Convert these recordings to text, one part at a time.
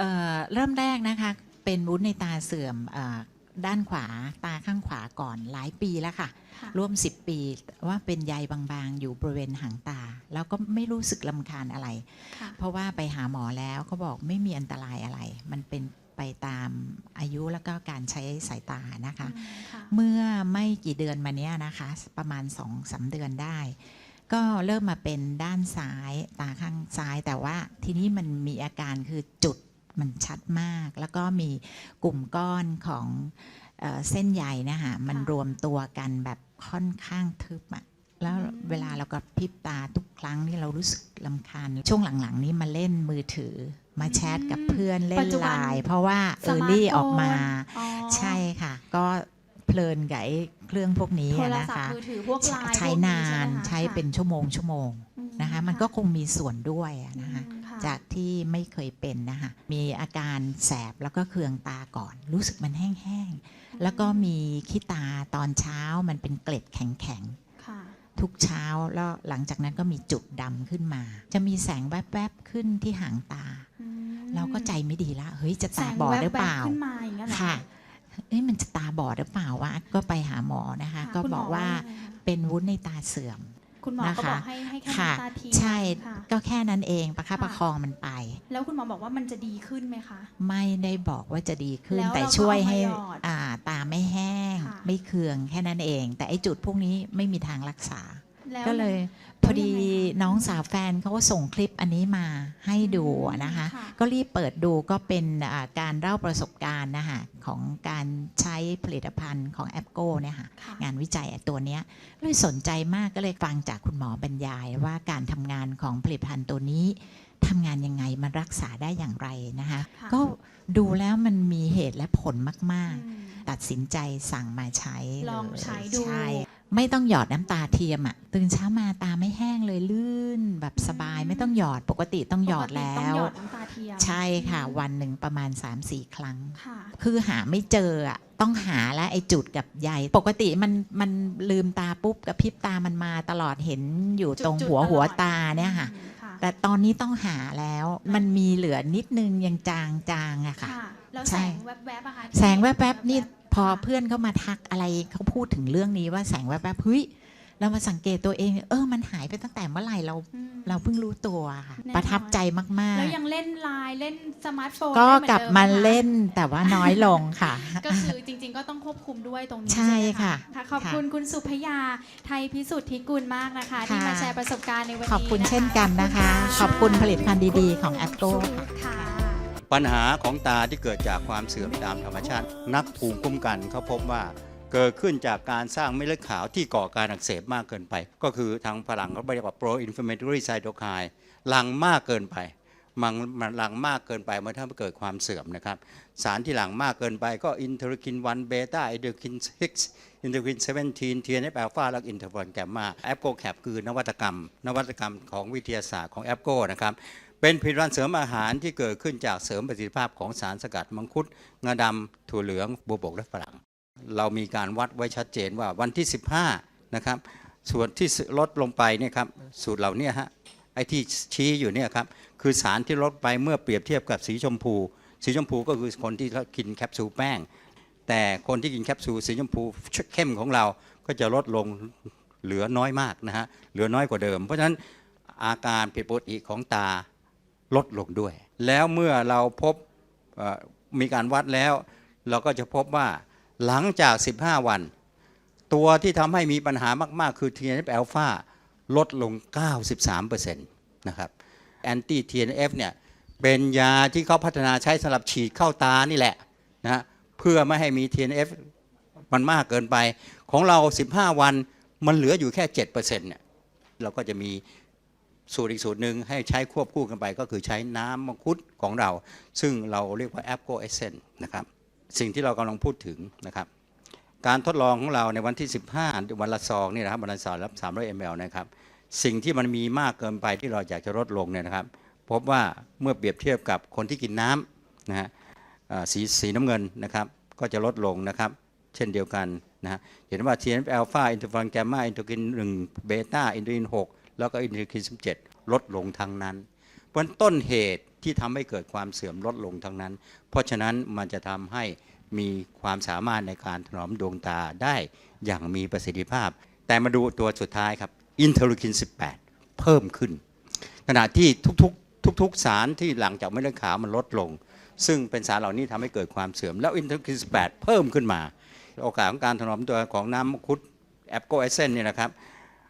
เอ่อเริ่มแรกนะคะเป็นวุ้นในตาเสื่อมเอ่อด้านขวาตาข้างขวาก่อนหลายปีแล้วค่ะ ค่ะ ร่วม 10 ปีว่าเป็นใยบางๆ อยู่บริเวณหางตา แล้วก็ไม่รู้สึกลำคาญอะไร ค่ะ เพราะว่าไปหาหมอแล้วเขาบอกไม่มีอันตรายอะไร มันเป็นไปตามอายุแล้วก็การใช้สายตานะคะ อืมค่ะ เมื่อไม่กี่เดือนมาเนี้ยนะคะ ประมาณ2อสาเดือนได้ ก็เริ่มมาเป็นด้านซ้ายตาข้างซ้ายแต่ว่าทีนี้มันมีอาการคือจุด มันชัดมาก แล้วก็มีกลุ่มก้อนของเออเส้นใยนะคะมันรวมตัวกันแบบค่อนข้างทึบอะแล้วเวลาเรากระพริบตาทุกครั้งที่เรารู้สึกลำคาญ ช่วงหลังๆ นี้มาเล่นมือถือ มาแชทกับเพื่อนเล่ปันจจุไลบันน์เพราะว่าเอสอมาร์ทรี่โฟนออกมาอ๋อใช่ค่ะ ก็เพลินกับไอ้เครื่องพวกนี้โทอะรนะศัพคะท์มือถือพวกไลน์ใช้พวกนานช่ไหมคะใช้เป็นค่ะชั่วโมงชั่วโมงอืนะคะ มันก็คงมีส่วนด้วยอะนะคะอืมค่ะ จากที่ไม่เคยเป็นนะคะมีอาการแสบแล้วก็เคืองตาก่อน รู้สึกมันแห้งๆ แล้วก็มีขี้ตาตอนเช้ามันเป็นเกล็ดแข็งค่ะๆทุกเช้าแล้วหลังจากนั้นก็มีจุดดำขึ้นมา จะมีแสงแวบๆขึ้นที่หางตาอืมเราก็ใจไม่ดีละเฮ้ยจะแสตางบอดหรือเปล่าแวบๆขึ้นมาอย่างเงี้ยเหรอค่ะเอ้ยมันจะตาบอดหรือเปล่าวะก็ไปหาหมอนะคะค่ะก็คุณหมบอกว่าไงคะเป็นวุ้นในตาเสื่อม คุณหมอก็นะคะบอกให้ให้แค่ค่ะ น้ำตาเทียมใช่ค่ะก็แค่นั้นเองประคับค่ะประคองมันไป แล้วคุณหมอบอกว่ามันจะดีขึ้นไหมคะ ไม่ได้บอกว่าจะดีขึ้น แล้วแต่เราก็ช่วยให้เอามาหยอดอ่าตาไม่แห้ง ค่ะ ไม่เคืองแค่นั้นเอง แต่ไอ้จุดพวกนี้ไม่มีทางรักษา แล้วก็เลยพอดีน้องสาวแฟนเขาก็ส่งคลิปอันนี้มาให้ดูอะนะคะ ค่ะก็รีบเปิดดูก็เป็นอ่าการเล่าประสบการณ์นะคะของการใช้ผลิตภัณฑ์ของแอปโก้เนี่ยค่ะค่ะ งานวิจัยตัวเนี้ยเลยสนใจมากก็เลยฟังจากคุณหมอบรรยายว่าการทำงานของผลิตภัณฑ์ตัวนี้ทำงานยังไงมันรักษาได้อย่างไรนะคะ ค่ะ ก็ดูแล้วมันมีเหตุและผลมาก อืมๆตัดสินใจสั่งมาใช้ลองเยใช้ดู ใช่ ไม่ต้องหยอดน้ำตาเทียมอะตื่นเช้ามาตาไม่แห้งเลยลื่นแบบสบายอืมไม่ต้องหยอดปกติต้องหยอดปกติแล้ต้องวหยอดน้ำตาเทียมใช่ค่ะวันหนึ่งประมาณ 3-4 ครั้งค่ะคือหาไม่เจออะต้องหาแล้วไอ้จุดกับใยปกติมันมันลืมตาปุ๊บกับพริบตามันมาตลอดเห็นอยู่ตรงจุดๆหัวตลอดหัวตาเนี่ยค่ะอืมค่ะ แต่ตอนนี้ต้องหาแล้วมันมีเหลือนิดนึงยังจางจางๆอะค่ะค่ะแล้วใช่แสงแวบๆอะคะแสงแวบๆนี่ พอค่ะเพื่อนเขามาทักอะไรเขาพูดถึงเรื่องนี้ว่าแสงแวบๆเฮ้ยเรามาสังเกตตัวเอง เออ มันหายไปตั้งแต่เมื่อไหร่เราอืมเราเพิ่งรู้ตัวค่ะแน่นอนประทับใจมากแล้วยังเล่นไลน์เล่นสมาร์ทโฟนๆก็ได้หอนกลับดิมาไหคะเล่นแต่ว่าน้อยลงค่ะ ก็คือจริง ๆ ก็ต้องควบคุมด้วยตรงนี้ใช่ไหมค่ะค่ะ ขอบค่ะคุณคุณสุพยาไทยพิสุทธิกุลมากนะคะ ที่ค่ะมาแชร์ประสบการณ์ในวันนี้ ขอบคุณะะเช่นกันนะคะ ขอบคุณผลิตภัณฑ์ดี ๆ ของแอปโก้ค่ะ ปัญหาของตาที่เกิดจากความเสื่อมตามธรรมชาติ นักภูมิคุ้มกันเขาพบว่าเกิดขึ้นจากการสร้างเม็ดเลือดขาวที่ก่อการอักเสบมากเกินไป ก็คือทางฝรั่งเขาเรียกว่า pro inflammatory cytokine หลังมากเกินไปมันมันหลังมากเกินไปมันทำให้เกิดความเสื่อมนะครับ สารที่หลังมากเกินไปก็อินเทอร์คิน1เบต้าอินเทอร์คิน6อินเทอร์คิน17 TNF อัลฟาและอินเทอร์ฟอนแกมมาแอปโกแคปคือนวัตกรรม นวัตกรรมของวิทยาศาสตร์ของแอปโกนะครับ เป็นผลิตภัณฑ์เสริมอาหารที่เกิดขึ้นจากเสริมประสิทธิภาพของสารสกัดมังคุดงาดำถั่วเหลืองบัวบกและฝรั่ง เรามีการวัดไว้ชัดเจนว่าวันที่ 15นะครับส่วนที่ลดลงไปเนี่ยครับสูตรเหล่านี้ฮะไอ้ที่ชี้อยู่เนี่ยครับคือสารที่ลดไปเมื่อเปรียบเทียบกับสีชมพู สีชมพูก็คือคนที่กินแคปซูลแป้ง แต่คนที่กินแคปซูลสีชมพูเข้มของเราก็จะลดลงเหลือน้อยมากนะฮะเหลือน้อยกว่าเดิม เพราะฉะนั้นอาการผิดปกติของตา ลดลงด้วย แล้วเมื่อเราพบมีการวัดแล้ว เราก็จะพบว่าหลังจาก 15 วัน ตัวที่ทำให้มีปัญหามากๆ คือ TNF อ l p h a ลดลง 93%นะครับแอนตี้ TNF เนี่ยเป็นยาที่เขาพัฒนาใช้สำหรับฉีดเข้าตานี่แหละนะฮะเพื่อไม่ให้มี TNF มันมากเกินไป ของเรา 15 วันมันเหลืออยู่แค่ 7%เนี่ยเราก็จะมี สูตรอีกสูตรหนึ่งให้ใช้ควบคู่กันไป ก็คือใช้น้ำมังคุดของเรา ซึ่งเราเรียกว่า a p g o Essence นะครับสิ่งที่เรากำลังพูดถึงนะครับ การทดลองของเราในวันที่ 15 วันละซองนี่นะครับวันละซองรับ 300 ml นะครับสิ่งที่มันมีมากเกินไปที่เราอยากจะลดลงเนี่ยนะครับ พบว่าเมื่อเปรียบเทียบกับคนที่กินน้ำนะฮะสีสีน้ำเงินนะครับ ก็จะลดลงนะครับ เช่นเดียวกันนะฮะเห็นว่า TNF อ l p h a อินเทอร์ฟอนแกมมาอินเทอร์กิน1เบต้าอินเทอร์กิน6 แล้วก็อินเทอร์กิน17ลดลงทั้งนั้นเพราะนั้นต้นเหตุที่ทำให้เกิดความเสื่อมลดลงทั้งนั้น เพราะฉะนั้นมันจะทำให้มีความสามารถในการถนอมดวงตาได้อย่างมีประสิทธิภาพ แต่มาดูตัวสุดท้ายครับอินเทอร์ลูคิน 18 เพิ่มขึ้น ขณะที่ทุกๆทุกๆสารที่หลังจากเม็ดเลือดขาวมันลดลง ซึ่งเป็นสารเหล่านี้ทำให้เกิดความเสื่อม แล้วอินเทอร์ลูคิน 18 เพิ่มขึ้นมา โอกาสของการถนอมตัวของน้ำมังคุดแอปโกเอเซนเนี่ยนะครับ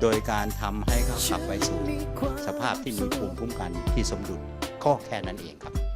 โดยการทำให้เขาขับไปสู่สภาพที่มีภูมิคุ้มกันที่สมดุลก็แค่นั้นเองครับ